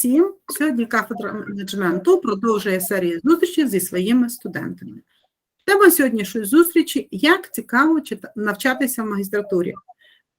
Всім сьогодні кафедра менеджменту продовжує серію зустрічей зі своїми студентами. Тема сьогоднішньої зустрічі як цікаво навчатися в магістратурі.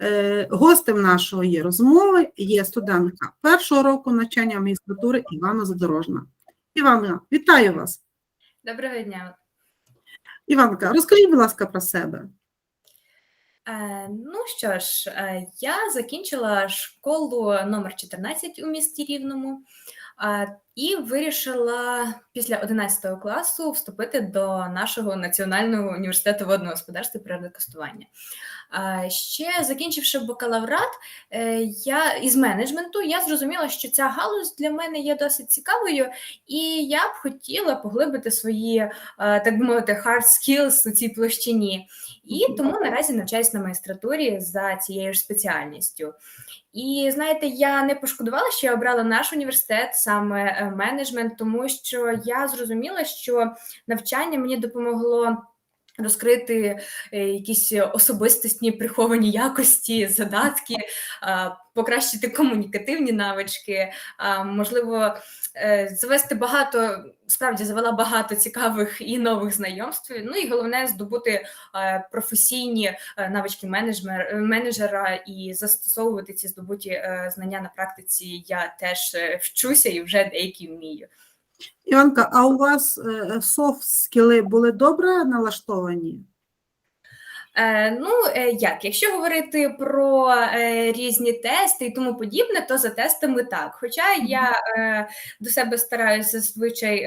Е, Гостем нашої розмови є студентка першого року навчання магістратури Івана Задорожна. Іванна, вітаю вас. Доброго дня. Іванка, розкажіть, будь ласка, про себе. Е, ну що ж, е, я закінчила школу номер 14 у місті Рівному і вирішила після 11 класу вступити до нашого національного університету водного господарства і природокористування. Ще закінчивши бакалаврат, е, я із менеджменту я зрозуміла, що ця галузь для мене є досить цікавою, і я б хотіла поглибити свої, е, так би мовити, hard skills у цій площині. І тому наразі навчаюсь на магістратурі за цією ж спеціальністю. І знаєте, я не пошкодувала, що я обрала наш університет, саме е, менеджмент, тому що я зрозуміла, що навчання мені допомогло. Розкрити е, якісь особистісні приховані якості, задатки, покращити комунікативні навички, можливо, е, завести багато, справді завела багато цікавих і нових знайомств. Ну і головне здобути е, професійні навички менеджера і застосовувати ці здобуті знання на практиці. Я теж вчуся і вже деякі вмію. Іванка, а у вас е, софт скіли були добре налаштовані? Е, ну, е, як, якщо говорити про різні тести і тому подібне, то за тестами так. Хоча я до себе стараюся зазвичай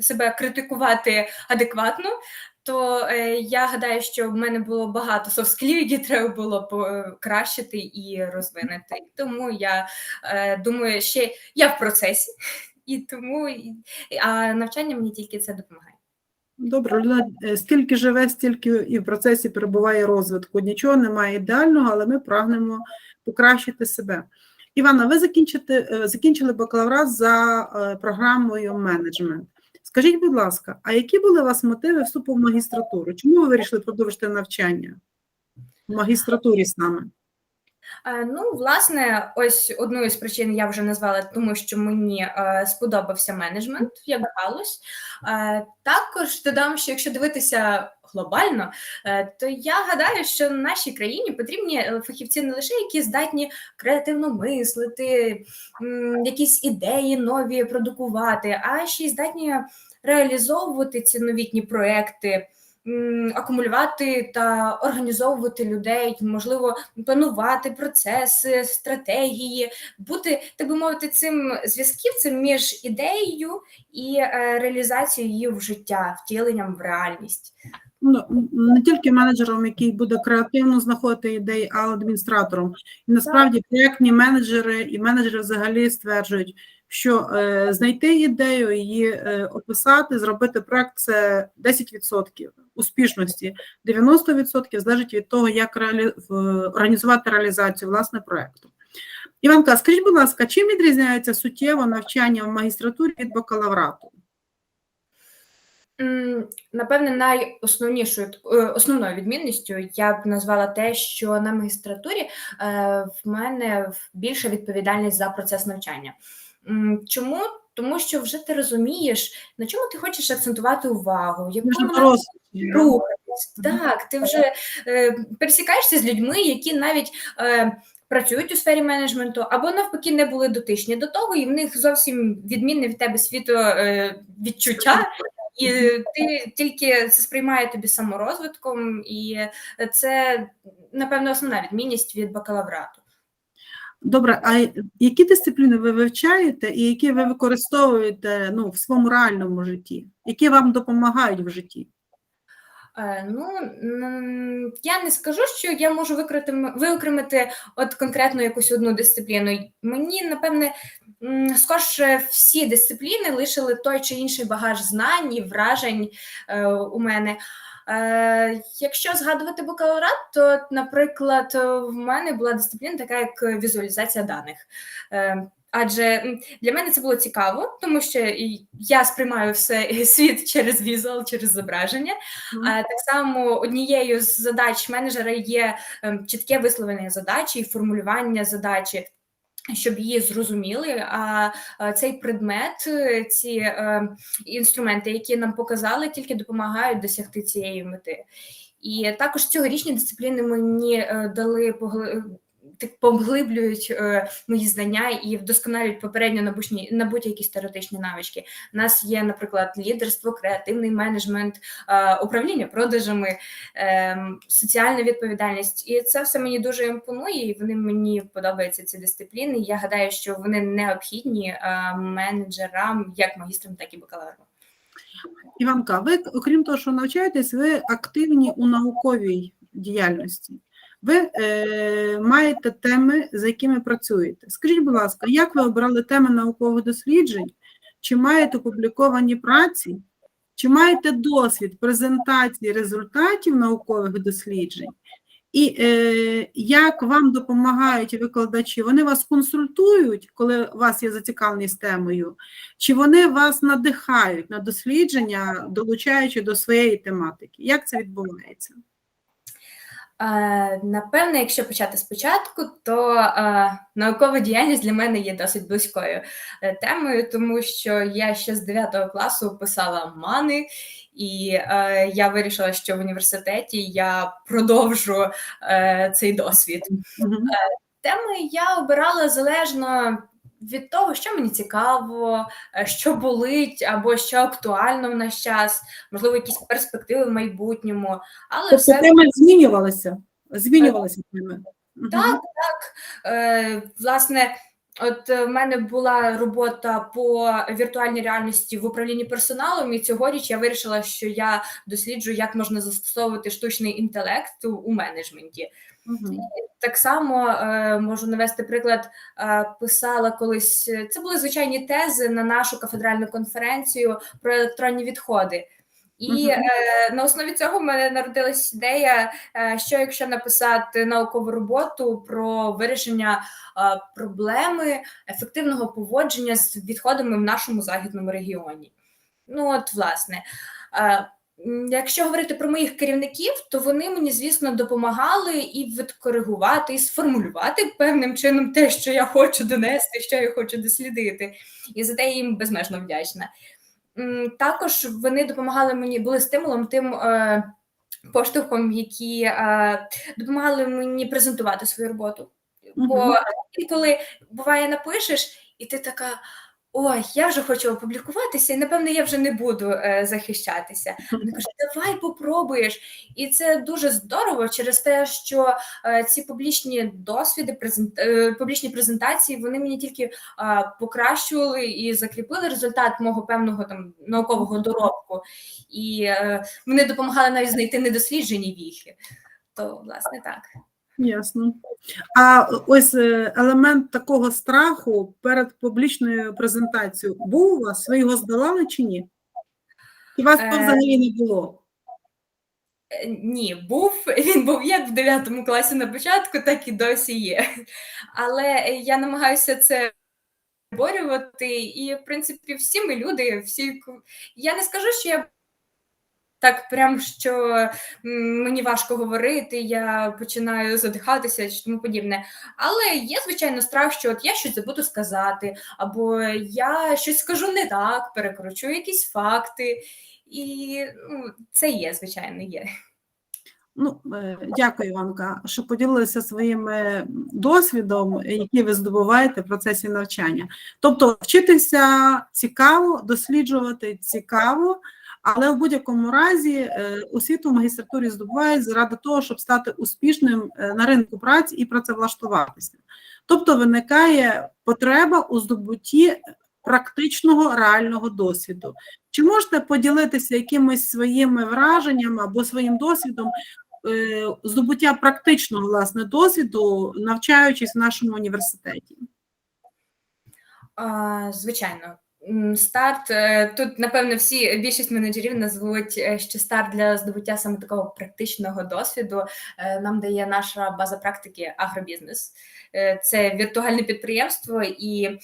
себе критикувати адекватно, то е, я гадаю, що в мене було багато софт-скілів, які треба було покращити і розвинути. Тому я е, думаю, ще я в процесі, і тому а навчання мені тільки це допомагає. Добре, людина е, скільки живе, стільки і в процесі перебуває розвитку. Нічого немає ідеального, але ми прагнемо покращити себе. Івана, ви закінчите, е, закінчили бакалаврат за е, програмою менеджмент. Скажіть, будь ласка, а які були у вас мотиви вступу в магістратуру? Чому ви вирішили продовжити навчання в магістратурі саме? Е, Ну, власне, ось одну із причин я вже назвала, тому що мені е, сподобався менеджмент як галузь. Е, також додам, що якщо дивитися глобально, е, то я гадаю, що нашій країні потрібні е, фахівці не лише які здатні креативно мислити, якісь ідеї нові продукувати, а ще й здатні реалізовувати ці новітні проекти акумулювати та організовувати людей, можливо, планувати процеси, стратегії, бути, так би мовити, цим зв'язківцем між ідеєю і е, реалізацією її в життя, втіленням в реальність. Ну, не тільки менеджером, який буде креативно знаходити ідеї, а адміністратором. І насправді проєктні менеджери і менеджери взагалі стверджують, що е, знайти ідею, її е, описати, зробити проект це 10% успішності, 90% залежить від того, як реалі... організувати реалізацію власне проекту. Іванка, скажіть, будь ласка, чим відрізняється суттєво навчання в магістратурі від бакалаврату? Напевне, найосновнішою е, основною відмінністю я б назвала те, що на магістратурі е, в мене більша відповідальність за процес навчання. Чому? Тому що вже ти розумієш, на чому ти хочеш акцентувати увагу, якому рухатись. Так, ти вже е, пересікаєшся з людьми, які навіть працюють у сфері менеджменту, або навпаки не були дотичні до того, і в них зовсім відмінне від тебе світо відчуття. І ти тільки це сприймає тобі саморозвитком, і це, напевно, основна відмінність від бакалаврату. Добре, а які дисципліни ви вивчаєте і які ви використовуєте ну, в своєму реальному житті, які вам допомагають в житті? Е, Ну, я не скажу, що я можу викрити, виокремити от конкретно якусь одну дисципліну. Мені, напевне, скорше всі дисципліни лишили той чи інший багаж знань і вражень е, у мене. Е, якщо згадувати бакалаврат, то, наприклад, в мене була дисципліна така, як візуалізація даних. Адже для мене це було цікаво, тому що я сприймаю все світ через візуал, через зображення. А так само однією з задач менеджера є ем, чітке висловлення задачі і формулювання задачі. щоб її зрозуміли. А цей предмет, е, ці е, інструменти, які нам показали, тільки допомагають досягти цієї мети. І також цьогорічні дисципліни мені е, дали погли- так поглиблюють е, мої знання і вдосконалюють попередньо набучні набуті якісь теоретичні навички. У нас є, наприклад, лідерство, креативний менеджмент, е, управління продажами, е, соціальна відповідальність. І це все мені дуже імпонує, і вони мені подобаються ці дисципліни. Я гадаю, що вони необхідні е, менеджерам, як магістрам, так і бакалаврам. Іванка, ви, окрім того, що навчаєтесь, ви активні у науковій діяльності. Ви е, маєте теми, за якими працюєте. Скажіть, будь ласка, як ви обрали теми наукових досліджень? Чи маєте опубліковані праці? Чи маєте досвід презентації результатів наукових досліджень? І е, як вам допомагають викладачі? Вони вас консультують, коли у вас є зацікавленість темою, чи вони вас надихають на дослідження, долучаючи до своєї тематики? Як це відбувається? Е, Напевно, якщо почати спочатку, то е, наукова діяльність для мене є досить близькою е, темою, тому що я ще з 9 класу писала мани, і е, я вирішила, що в університеті я продовжу е, цей досвід. Мгм. Теми я обирала залежно від того, що мені цікаво, е, що болить, або що актуально в наш час, можливо, якісь перспективи в майбутньому, але Тобто все теми змінювалися? Змінювалися теми? Мгм. Так, так. Е, власне, от е, в мене була робота по віртуальній реальності в управлінні персоналом, і цьогоріч я вирішила, що я досліджую, як можна застосовувати штучний інтелект у менеджменті. Мгм. Так само е, можу навести приклад, е, писала колись. Це були звичайні тези на нашу кафедральну конференцію про електронні відходи. І е, на основі цього в мене народилась ідея, е, що якщо написати наукову роботу про вирішення е, проблеми ефективного поводження з відходами в нашому західному регіоні. Ну, от, власне. Е, Якщо говорити про моїх керівників, то вони мені, звісно, допомагали і відкоригувати, і сформулювати певним чином те, що я хочу донести, що я хочу дослідити. І за те я їм безмежно вдячна. Також вони допомагали мені, були стимулом тим е, поштовхом, які е, допомагали мені презентувати свою роботу. Бо інколи буває, напишеш, і ти така. Ой, я вже хочу опублікуватися, і напевно я вже не буду е, захищатися. Вони кажуть, давай попробуєш. І це дуже здорово через те, що е, ці публічні досвіди, презент, е, публічні презентації, вони мені тільки е, покращували і закріпили результат мого певного там наукового доробку. І е, вони допомагали навіть знайти недосліджені віхи. То, власне, так. Ясно. А ось е, елемент такого страху перед публічною презентацією був у вас? Ви його здолали чи ні? І вас Е, то взагалі не було? Е, Ні, був він був як в 9 класі на початку, так і досі є. Але я намагаюся це борювати, і в принципі всі ми люди, всі я не скажу, що я так прям що мені важко говорити, я починаю задихатися чи тому подібне. Але є звичайно страх, що от я щось забуду сказати, або я щось скажу не так, перекручу якісь факти. І ну, це є, звичайно, є. Ну, е, дякую, Іванка, що поділилися своїм е, досвідом, який ви здобуваєте в процесі навчання. Тобто, вчитися цікаво, досліджувати цікаво, але в будь-якому разі е, освіту в магістратурі здобувають заради того, щоб стати успішним е, на ринку праці і працевлаштуватися. Тобто виникає потреба у здобутті практичного реального досвіду. Чи можете поділитися якимись своїми враженнями або своїм досвідом е, здобуття практичного власне досвіду, навчаючись в нашому університеті? Звичайно. Старт е, тут, напевно, всі більшість менеджерів назвуть, е, що старт для здобуття саме такого практичного досвіду е, нам дає наша база практики агробізнес. Це віртуальне підприємство, і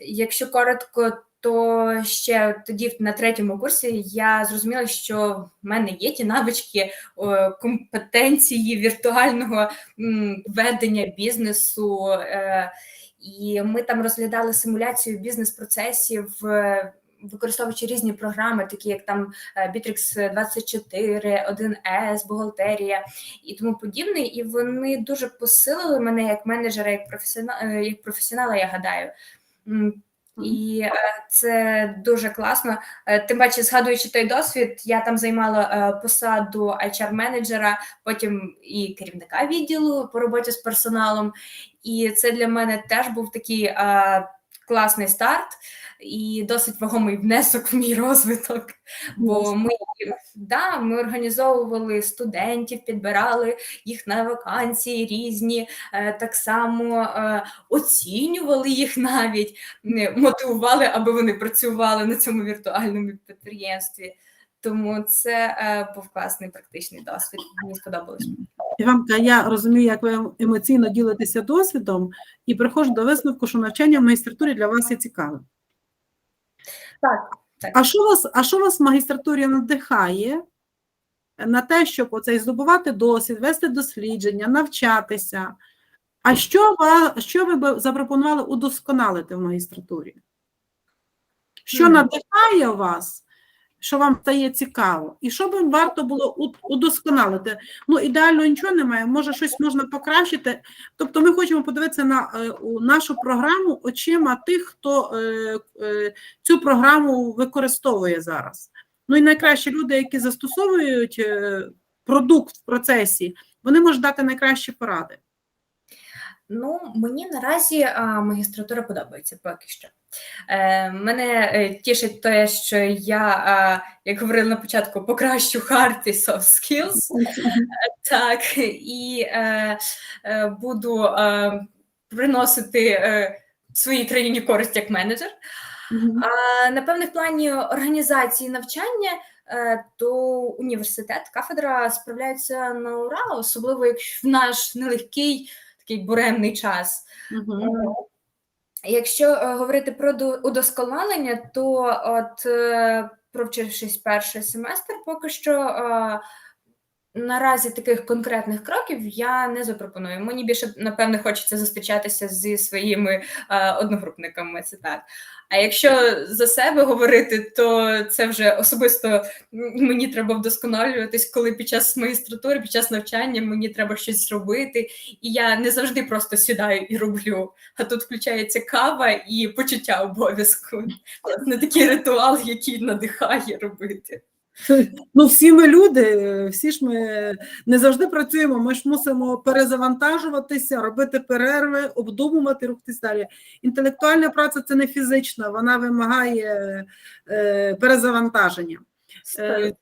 якщо коротко, то ще тоді на третьому курсі я зрозуміла, що в мене є ті навички, компетенції віртуального ведення бізнесу. Е, і ми там розглядали симуляцію бізнес-процесів. е, Використовуючи різні програми, такі як там е, Bittrex 24, 1С, бухгалтерія і тому подібне. І вони дуже посилили мене як менеджера, як професіонала, як професіонала, я гадаю. І е, це дуже класно. Е, Тим паче, згадуючи той досвід, я там займала е, посаду HR-менеджера, потім і керівника відділу по роботі з персоналом. І це для мене теж був такий класний старт і досить вагомий внесок в мій розвиток. Бо ми, да, ми організовували студентів, підбирали їх на вакансії різні, е, так само е, оцінювали їх навіть, мотивували, аби вони працювали на цьому віртуальному підприємстві. Тому це е, був класний практичний досвід. Мені сподобалось. Іванка, я розумію, як ви емоційно ділитеся досвідом, і приходжу до висновку, що навчання в магістратурі для вас є цікаве. Так, так. А що вас, а що вас в магістратурі надихає на те, щоб оцей здобувати досвід, вести дослідження, навчатися? А що, ва, що ви б запропонували удосконалити в магістратурі? Що надихає вас, що вам стає цікаво? І що би варто було удосконалити? Ну, ідеально нічого немає, може щось можна покращити. Тобто ми хочемо подивитися на е, нашу програму очима тих, хто е, е, цю програму використовує зараз. Ну і найкращі люди, які застосовують продукт в процесі, вони можуть дати найкращі поради. Ну, мені наразі магістратура подобається поки що. Е, мене е, тішить те, що я, як говорили на початку, покращу hard і soft skills. Так, і е, е, буду е, приносити е, своїй країні користь як менеджер. А, напевне, в плані організації навчання, е, то університет, кафедра справляються на ура, особливо якщо в наш нелегкий такий буремний час. Мгм. Е, Якщо е, говорити про до- удосконалення, то от е, провчившись перший семестр, поки що е, наразі таких конкретних кроків я не запропоную. Мені більше напевне хочеться зустрічатися зі своїми е, одногрупниками. Це так. А якщо за себе говорити, то це вже особисто мені треба вдосконалюватись, коли під час магістратури, під час навчання мені треба щось робити, і я не завжди просто сідаю і роблю. А тут включається кава і почуття обов'язку. Не такий ритуал, який надихає робити. Ну, всі ми люди, всі ж ми не завжди працюємо. Ми ж мусимо перезавантажуватися, робити перерви, обдумувати, рухатись далі. Інтелектуальна праця це не фізична, вона вимагає е, перезавантаження. Е,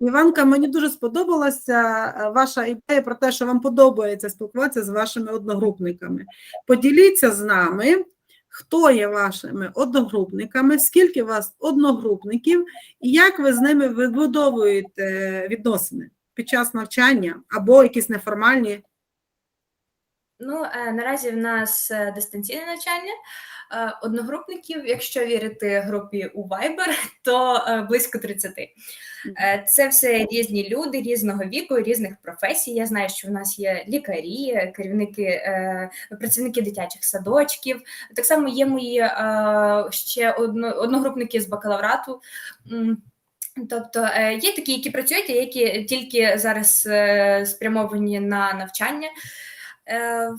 Іванка, мені дуже сподобалася е, ваша ідея про те, що вам подобається спілкуватися з вашими одногрупниками. Поділіться з нами, хто є вашими одногрупниками, скільки у вас одногрупників, і як ви з ними вибудовуєте відносини під час навчання або якісь неформальні. Ну, е, наразі в нас е, дистанційне навчання. Е, Одногрупників, якщо вірити групі у Viber, то близько 30. Е, Це все різні люди різного віку, різних професій. Я знаю, що в нас є лікарі, керівники, е, працівники дитячих садочків. Так само є мої е, ще одногрупники з бакалаврату. Тобто є такі, які працюють, а які тільки зараз спрямовані на навчання. Е,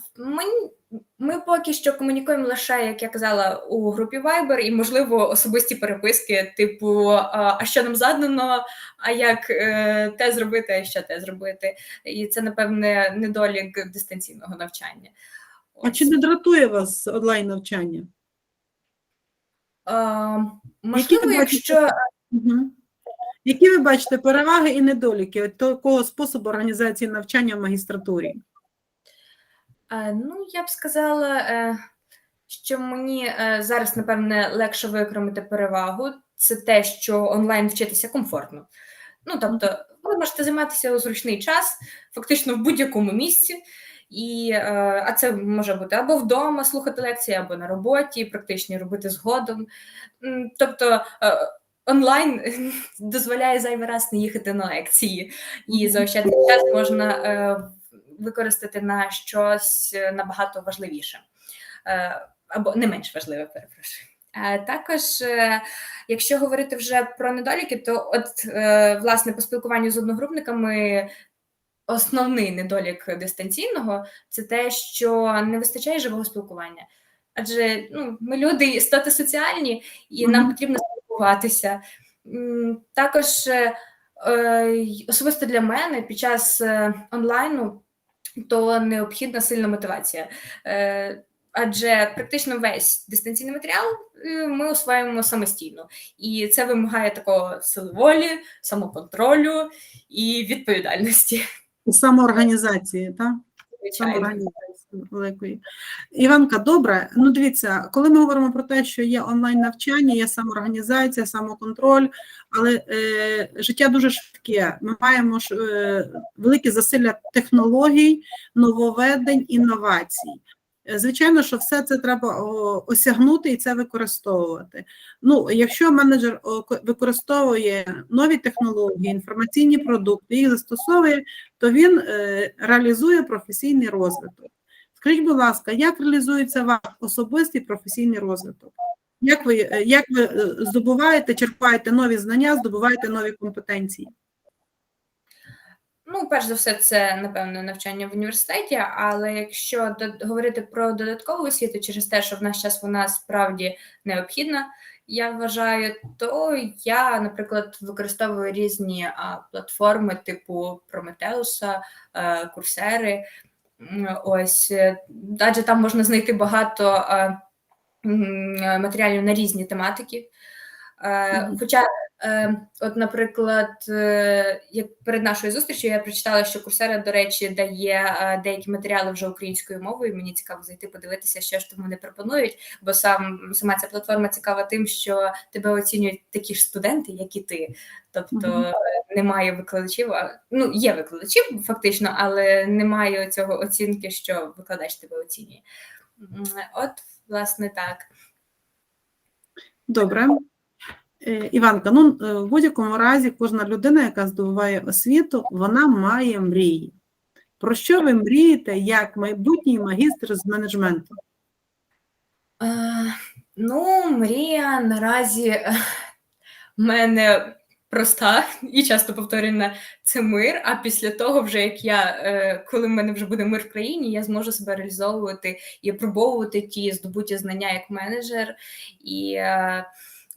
Ми, поки що комунікуємо лише, як я казала, у групі Viber і, можливо, особисті переписки, типу, а що нам задано, а як е, те зробити, а що те зробити. І це, напевне, недолік дистанційного навчання. А чи не дратує вас онлайн навчання? Можливо, бачите? якщо Угу. Які ви бачите переваги і недоліки такого способу організації навчання в магістратурі? Е, Ну, я б сказала, е, що мені е, зараз, напевне, легше викремити перевагу. Це те, що онлайн вчитися комфортно. Ну, тобто, ви можете займатися у зручний час, фактично в будь-якому місці. І, а це може бути або вдома слухати лекції, або на роботі, практично робити згодом. Тобто онлайн дозволяє зайвий раз не їхати на лекції, і Мгм. заощадний час можна використати на щось е, набагато важливіше. е, або не менш важливе, перепрошую. Е, Також, якщо говорити вже про недоліки, то от власне по спілкуванню з одногрупниками основний недолік дистанційного це те, що не вистачає живого спілкування. Адже ну, ми люди істоти соціальні, і нам потрібно спілкуватися. Також особисто для мене під час онлайну то необхідна сильна мотивація. Е, Адже практично весь дистанційний матеріал е, ми осваємо самостійно, і це вимагає такого сили волі, самоконтролю і відповідальності. Самоорганізації, так? Великої. Іванка, добре. Ну, дивіться, коли ми говоримо про те, що є онлайн навчання, є самоорганізація, самоконтроль, але е, життя дуже швидке. Ми маємо ж е, велике засилля технологій, нововведень, інновацій. Звичайно, що все це треба осягнути і це використовувати. Ну, якщо менеджер використовує нові технології, інформаційні продукти, їх застосовує, то він е, реалізує професійний розвиток. Скажіть, будь ласка, як реалізується ваш особистий професійний розвиток? Як ви, е, як ви е, здобуваєте, черпаєте нові знання, здобуваєте нові компетенції? Ну, перш за все, це напевно навчання в університеті. Але якщо говорити про додаткову освіту через те, що в наш час вона справді необхідна, я вважаю, то я, наприклад, використовую різні а, платформи типу Прометеуса, е, курсери. Ось е, адже там можна знайти багато м, е, матеріалів на різні тематики. Е, Хоча, е, от, наприклад, е, як перед нашою зустрічю я прочитала, що Курсера, до речі, дає е, деякі матеріали вже українською мовою. Мені цікаво зайти подивитися, що ж там вони пропонують, бо сам сама ця платформа цікава тим, що тебе оцінюють такі ж студенти, як і ти. Тобто Мгм. е, немає викладачів, а- ну є викладачів фактично, але немає цього оцінки, що викладач тебе оцінює. От, власне, так. Добре. Е, Іванка, ну е, в будь-якому разі кожна людина, яка здобуває освіту, вона має мрії. Про що ви мрієте як майбутній магістр з менеджменту? Е, ну, мрія наразі е, в мене проста і часто повторена це мир. А після того, вже як я, е, коли в мене вже буде мир в країні, я зможу себе реалізовувати і опробовувати ті здобуті знання як менеджер. І е,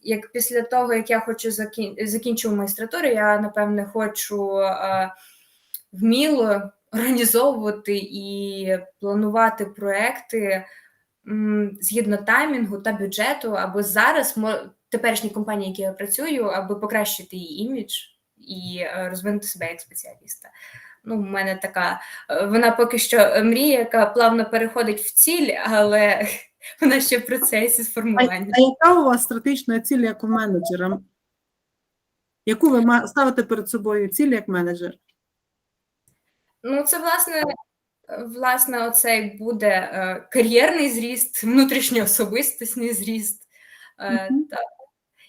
як після того, як я хочу закін... закінчу магістратуру, я напевне хочу е, вміло організовувати і планувати проекти м, згідно таймінгу та бюджету, або зараз теперішній компанії, які я працюю, аби покращити її імідж і е, розвинути себе як спеціаліста. Ну, в мене така, е, вона поки що мрія, яка плавно переходить в ціль, але вона ще в процесі сформування. а яка у вас стратегічна ціль як у менеджера? Яку ви ставите перед собою ціль як менеджер? Ну, це власне, власне, оцей буде е, кар'єрний зріст, внутрішньоособистісний зріст. Е, Мгм. так.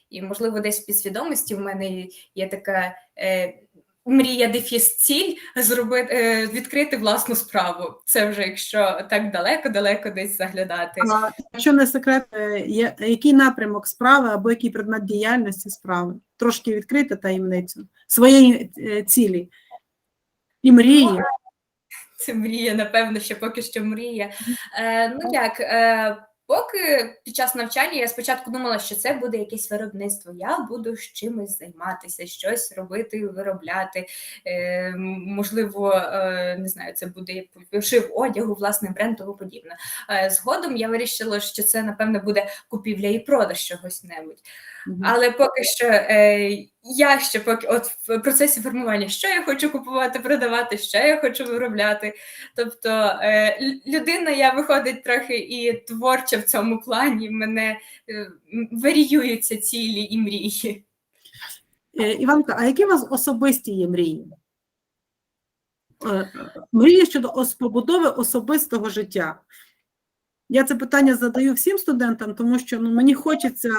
І, можливо, десь в підсвідомості в мене є така е, мрія дефіс ціль зробити, е, відкрити власну справу. Це вже якщо так далеко-далеко десь заглядати. А якщо не секрет, е, який напрямок справи або який предмет діяльності справи? Трошки відкрити таємницю своєї е, цілі і мрії. Це мрія, напевно, ще поки що мрія. Е, ну як, е, поки під час навчання я спочатку думала, що це буде якесь виробництво. Я буду з чимось займатися, щось робити, виробляти. Е, можливо, е, не знаю, це буде пошив одягу, власне, бренд, тому подібне. Е, згодом я вирішила, що це, напевно, буде купівля і продаж чогось небудь. Але поки що е, я ще поки от в процесі формування, що я хочу купувати, продавати, що я хочу виробляти. Тобто е, людина, я виходить трохи і творча в цьому плані. в Мене е, варіюються цілі і мрії. Е, Іванка, а які у вас особисті є мрії? Е, Мрії щодо побудови особистого життя. Я це питання задаю всім студентам, тому що ну, мені хочеться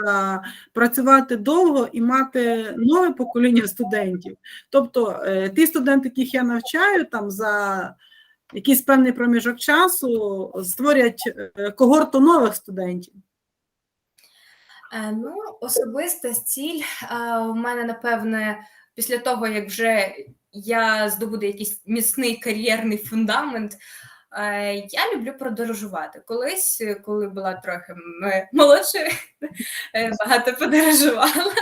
працювати довго і мати нове покоління студентів. Тобто, е, ті студенти, яких я навчаю там за якийсь певний проміжок часу створять е, когорту нових студентів. Е, Ну, особиста ціль у мене, напевне, після того, як вже я здобуду якийсь міцний кар'єрний фундамент. Е, Я люблю подорожувати. Колись, коли була трохи молодшою, е, багато подорожувала.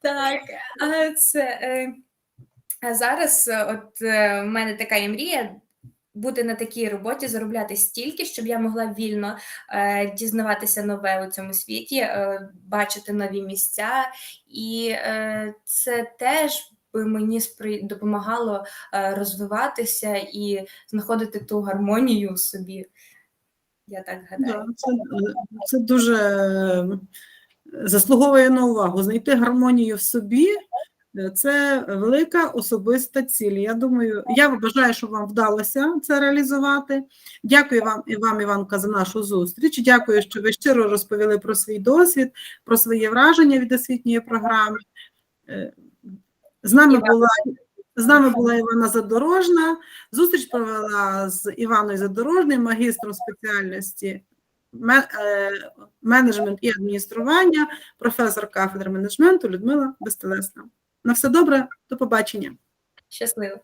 Так, а це е, а зараз от в мене така є мрія бути на такій роботі, заробляти стільки, щоб я могла вільно е, дізнаватися нове у цьому світі, е, бачити нові місця, і е, це теж би мені допомагало е, розвиватися і знаходити ту гармонію у собі. Я так гадаю. Да, це, це дуже е, заслуговує на увагу. Знайти гармонію в собі е, це велика особиста ціль. Я думаю, я бажаю, щоб вам вдалося це реалізувати. Дякую вам і вам, Іванка, за нашу зустріч. Дякую, що ви щиро розповіли про свій досвід, про свої враження від освітньої програми. З нами Іван. була з нами була Івана Задорожна. Зустріч провела з Іваною Задорожною, магістром спеціальності е, менеджмент і адміністрування, професор кафедри менеджменту Людмила Безтелесна. На все добре, до побачення. Щасливо.